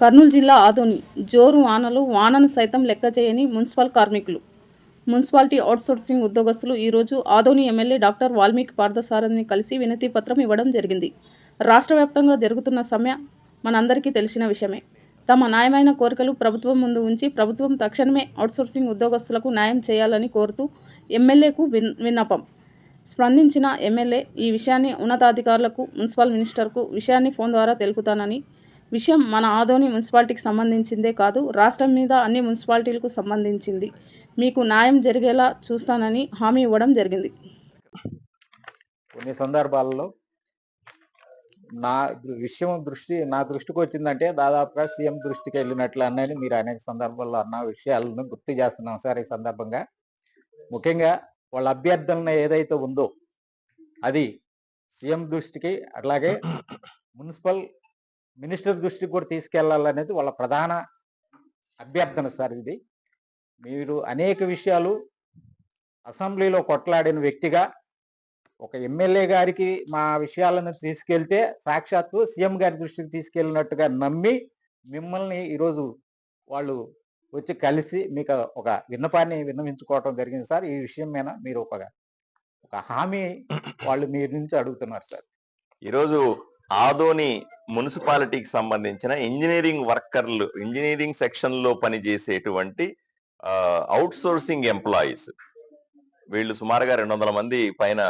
కర్నూలు జిల్లా ఆదోని. జోరు వానలు వానను సైతం లెక్క చేయని మున్సిపల్ కార్మికులు. మున్సిపాలిటీ అవుట్సోర్సింగ్ ఉద్యోగస్తులు ఈరోజు ఆదోని ఎమ్మెల్యే డాక్టర్ వాల్మీకి పార్థసారథిని కలిసి వినతి పత్రం ఇవ్వడం జరిగింది. రాష్ట్ర వ్యాప్తంగా జరుగుతున్న సమ్మె మనందరికీ తెలిసిన విషయమే. తమ న్యాయమైన కోరికలు ప్రభుత్వం ముందు ఉంచి ప్రభుత్వం తక్షణమే అవుట్సోర్సింగ్ ఉద్యోగస్తులకు న్యాయం చేయాలని కోరుతూ ఎమ్మెల్యేకు విన్ విన్నపం. స్పందించిన ఎమ్మెల్యే ఈ విషయాన్ని ఉన్నతాధికారులకు మున్సిపల్ మినిస్టర్కు విషయాన్ని ఫోన్ ద్వారా తెలుపుతానని విషయం మన ఆదోని మున్సిపాలిటీకి సంబంధించిందే కాదు రాష్ట్రం మీద అన్ని మున్సిపాలిటీలకు సంబంధించింది. మీకు న్యాయం జరిగేలా చూస్తానని హామీ ఇవ్వడం జరిగింది. కొన్ని సందర్భాల్లో నా దృ- విషయం దృష్టి నా దృష్టికి వచ్చిందంటే దాదాపుగా సీఎం దృష్టికి వెళ్ళినట్లు అన్నని మీరు అనేక సందర్భాల్లో అన్న విషయాలను గుర్తు చేస్తున్నాం సార్ ఈ సందర్భంగా. ముఖ్యంగా వాళ్ళ అభ్యర్థన ఏదైతే ఉందో అది సీఎం దృష్టికి అట్లాగే మున్సిపల్ మినిస్టర్ దృష్టికి కూడా తీసుకెళ్ళాలనేది వాళ్ళ ప్రధాన అభ్యర్థన సార్ ఇది. మీరు అనేక విషయాలు అసెంబ్లీలో కొట్లాడిన వ్యక్తిగా ఒక ఎమ్మెల్యే గారికి మా విషయాలను తీసుకెళ్తే సాక్షాత్తు సీఎం గారి దృష్టికి తీసుకెళ్ళినట్టుగా నమ్మి మిమ్మల్ని ఈరోజు వాళ్ళు వచ్చి కలిసి మీకు ఒక విన్నపాన్ని విన్నవించుకోవటం జరిగింది సార్. ఈ విషయం మీద మీరు ఒక ఒక హామీ వాళ్ళు మీ నుంచి అడుగుతున్నారు సార్. ఈరోజు ఆదోని మున్సిపాలిటీకి సంబంధించిన ఇంజనీరింగ్ వర్కర్లు ఇంజనీరింగ్ సెక్షన్లో పనిచేసేటువంటి అవుట్ సోర్సింగ్ ఎంప్లాయీస్. వీళ్ళు సుమారుగా రెండు వందల మంది పైన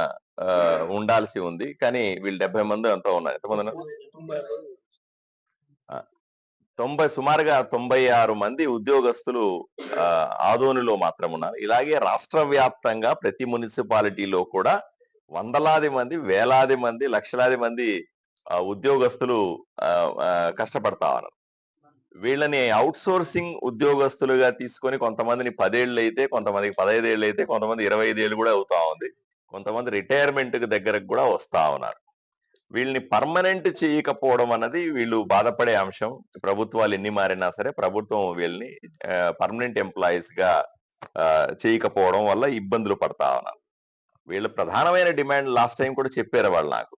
ఉండాల్సి ఉంది. కానీ వీళ్ళు డెబ్బై మంది అంతా ఉన్నారు? ఎంతమంది తొంభై సుమారుగా తొంభై ఆరు మంది ఉద్యోగస్తులు ఆదోనిలో మాత్రం ఉన్నారు. ఇలాగే రాష్ట్ర వ్యాప్తంగా ప్రతి మున్సిపాలిటీలో కూడా వందలాది మంది వేలాది మంది లక్షలాది మంది ఉద్యోగస్తులు ఆ, కష్టపడతా ఉన్నారు. వీళ్ళని అవుట్ సోర్సింగ్ ఉద్యోగస్తులుగా తీసుకొని కొంతమందిని పదేళ్ళు అయితే కొంతమందికి పదహైదేళ్ళు అయితే కొంతమంది ఇరవై ఐదేళ్ళు కూడా అవుతా ఉంది. కొంతమంది రిటైర్మెంట్ దగ్గరకు కూడా వస్తా ఉన్నారు. వీళ్ళని పర్మనెంట్ చేయకపోవడం అన్నది వీళ్ళు బాధపడే అంశం. ప్రభుత్వాలు ఎన్ని మారినా సరే ప్రభుత్వం వీళ్ళని పర్మనెంట్ ఎంప్లాయీస్గా చేయకపోవడం వల్ల ఇబ్బందులు పడతా ఉన్నారు. వీళ్ళ ప్రధానమైన డిమాండ్ లాస్ట్ టైం కూడా చెప్పారు వాళ్ళు నాకు.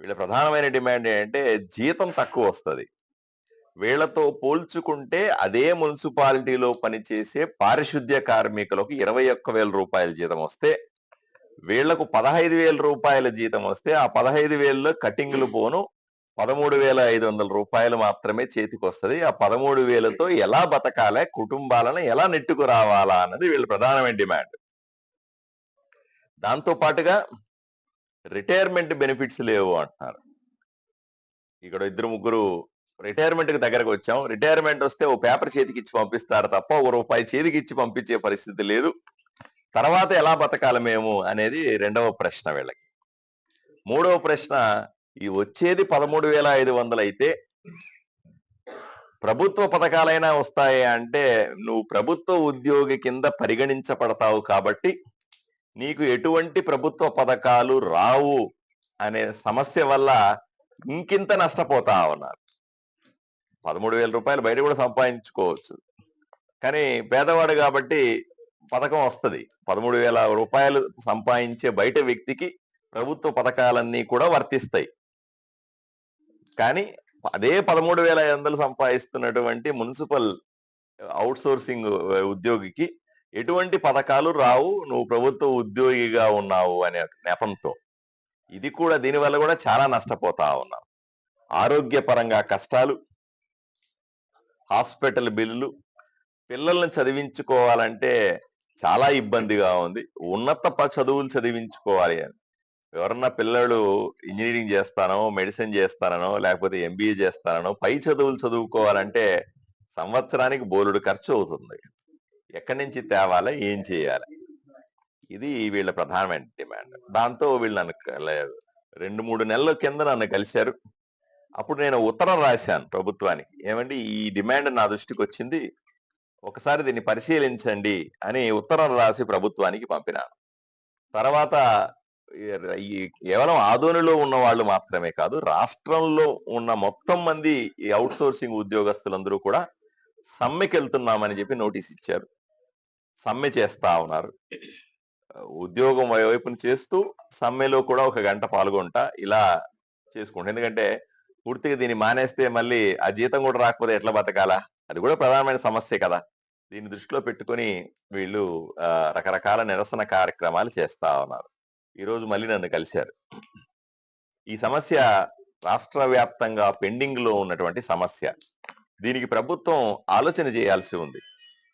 వీళ్ళ ప్రధానమైన డిమాండ్ ఏంటంటే జీతం తక్కువ వస్తది. వీళ్ళతో పోల్చుకుంటే అదే మున్సిపాలిటీలో పనిచేసే పారిశుద్ధ్య కార్మికులకు ఇరవై ఒక్క వేల రూపాయల జీతం వస్తే వీళ్ళకు పదహైదు వేల రూపాయల జీతం వస్తే ఆ పదహైదు వేలలో కటింగ్లు పోను పదమూడు వేల ఐదు వందల రూపాయలు మాత్రమే చేతికి వస్తది. ఆ పదమూడు వేలతో ఎలా బతకాలే కుటుంబాలను ఎలా నెట్టుకు రావాలా అన్నది వీళ్ళ ప్రధానమైన డిమాండ్. దాంతో పాటుగా రిటైర్మెంట్ బెనిఫిట్స్ లేవు అంటున్నారు. ఇక్కడ ఇద్దరు ముగ్గురు రిటైర్మెంట్కి దగ్గరకు వచ్చాం. రిటైర్మెంట్ వస్తే ఓ పేపర్ చేతికి ఇచ్చి పంపిస్తారు తప్ప ఒక రూపాయి చేతికి ఇచ్చి పంపించే పరిస్థితి లేదు. తర్వాత ఎలా బతకాలి మేము అనేది రెండవ ప్రశ్న వీళ్ళకి. మూడవ ప్రశ్న ఈ వచ్చేది పదమూడు వేల ఐదు వందలు అయితే ప్రభుత్వ పథకాలైనా వస్తాయి అంటే నువ్వు ప్రభుత్వ ఉద్యోగి కింద పరిగణించబడతావు కాబట్టి నీకు ఎటువంటి ప్రభుత్వ పథకాలు రావు అనే సమస్య వల్ల ఇంకింత నష్టపోతా ఉన్నారు. పదమూడు వేల రూపాయలు బయట కూడా సంపాదించుకోవచ్చు. కానీ పేదవాడు కాబట్టి పథకం వస్తది. పదమూడు వేల రూపాయలు సంపాదించే బయట వ్యక్తికి ప్రభుత్వ పథకాలన్నీ కూడా వర్తిస్తాయి. కానీ అదే పదమూడు వేల ఐదు వందలు సంపాదిస్తున్నటువంటి మున్సిపల్ అవుట్ సోర్సింగ్ ఉద్యోగికి ఎటువంటి పథకాలు రావు నువ్వు ప్రభుత్వ ఉద్యోగిగా ఉన్నావు అనే నెపంతో. ఇది కూడా దీనివల్ల కూడా చాలా నష్టపోతా ఉన్నావు ఆరోగ్యపరంగా కష్టాలు హాస్పిటల్ బిల్లులు పిల్లల్ని చదివించుకోవాలంటే చాలా ఇబ్బందిగా ఉంది. ఉన్నత ప- చదువులు చదివించుకోవాలి అని. ఎవరన్నా పిల్లలు ఇంజనీరింగ్ చేస్తానో మెడిసిన్ చేస్తానో లేకపోతే ఎంబీఏ చేస్తానో పై చదువులు చదువుకోవాలంటే సంవత్సరానికి బోలుడు ఖర్చు అవుతుంది. ఎక్కడి నుంచి తేవాలి? ఏం చేయాలి? ఇది వీళ్ళ ప్రధానమైన డిమాండ్. దాంతో వీళ్ళు నన్ను రెండు మూడు నెలల కింద నన్ను కలిశారు. అప్పుడు నేను ఉత్తరం రాశాను ప్రభుత్వానికి. ఏమండి ఈ డిమాండ్ నా దృష్టికి వచ్చింది. ఒకసారి దీన్ని పరిశీలించండి అని ఉత్తరం రాసి ప్రభుత్వానికి పంపినాను. తర్వాత ఈ- కేవలం ఆధోనిలో ఉన్న వాళ్ళు మాత్రమే కాదు రాష్ట్రంలో ఉన్న మొత్తం మంది ఈ అవుట్ సోర్సింగ్ ఉద్యోగస్తులందరూ కూడా సమ్మెకి వెళ్తున్నామని చెప్పి నోటీస్ ఇచ్చారు. సమ్మె చేస్తా ఉన్నారు. ఉద్యోగం వైపున చేస్తూ సమ్మెలో కూడా ఒక గంట పాల్గొంటా ఇలా చేసుకుంటా. ఎందుకంటే పూర్తిగా దీన్ని మానేస్తే మళ్ళీ ఆ జీతం కూడా రాకపోతే ఎట్లా బతకాలా? అది కూడా ప్రధానమైన సమస్య కదా. దీన్ని దృష్టిలో పెట్టుకొని వీళ్ళు ఆ, రకరకాల నిరసన కార్యక్రమాలు చేస్తా ఉన్నారు. ఈ రోజు మళ్ళీ నన్ను కలిశారు. ఈ సమస్య రాష్ట్ర వ్యాప్తంగా పెండింగ్లో ఉన్నటువంటి సమస్య. దీనికి ప్రభుత్వం ఆలోచన చేయాల్సి ఉంది.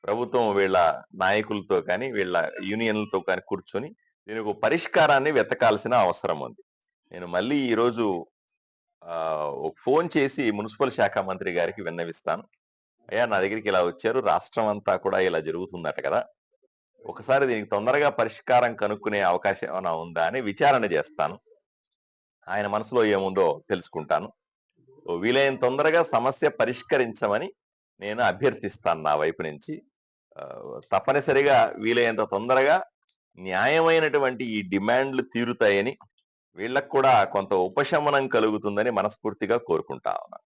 ప్రభుత్వం వీళ్ళ నాయకులతో కానీ వీళ్ళ యూనియన్లతో కానీ కూర్చొని దీనికి ఒక పరిష్కారాన్ని వెతకాల్సిన అవసరం ఉంది. నేను మళ్ళీ ఈరోజు ఆ, ఫోన్ చేసి మున్సిపల్ శాఖ మంత్రి గారికి విన్నవిస్తాను. అయ్యా నా దగ్గరికి ఇలా వచ్చారు. రాష్ట్రం అంతా కూడా ఇలా జరుగుతుందట కదా. ఒకసారి దీనికి తొందరగా పరిష్కారం కనుక్కునే అవకాశం ఏమైనా ఉందా అని విచారణ చేస్తాను. ఆయన మనసులో ఏముందో తెలుసుకుంటాను. ఓ వీలైన తొందరగా సమస్య పరిష్కరించమని నేను అభ్యర్థిస్తాను నా వైపు నుంచి. తప్పనిసరిగా వీలైనంత తొందరగా న్యాయమైనటువంటి ఈ డిమాండ్లు తీరుతాయని వీళ్ళకు కూడా కొంత ఉపశమనం కలుగుతుందని మనస్ఫూర్తిగా కోరుకుంటా ఉన్నాను.